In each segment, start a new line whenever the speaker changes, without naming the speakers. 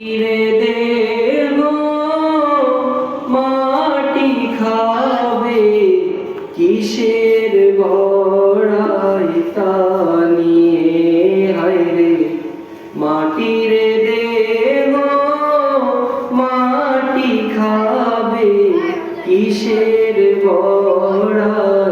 ফিরে দেব মাটি খাবে কিসের গড়াই তানিয়ে হাইরে মাটির দেব মাটি খাবে কিসের গড়াই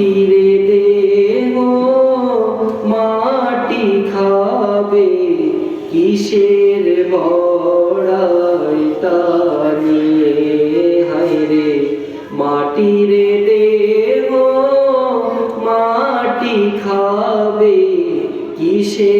মাটিরে দেব মাটি খাবে কিসের বড়াই তারিয়ে হাইরে মাটিরে দেব মাটি খাবে কিসের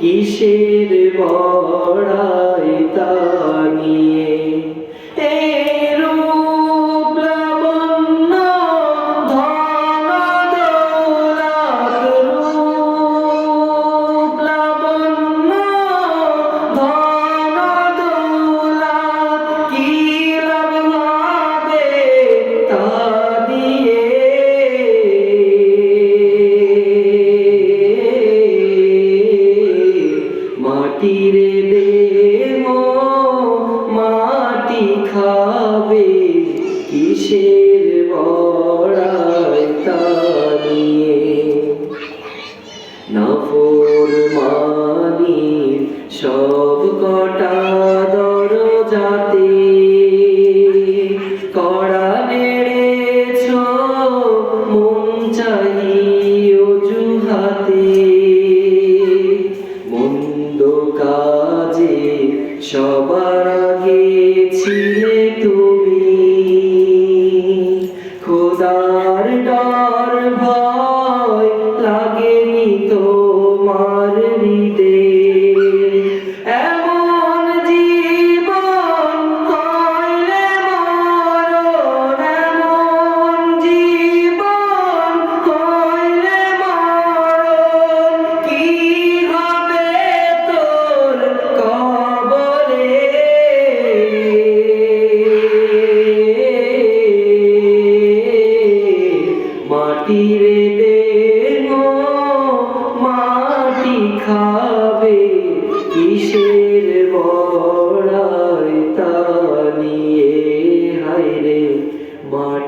কিসের বড়াই তা মাটিরে দেহ মাটি খাবে কিসের বড়ায়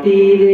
tidi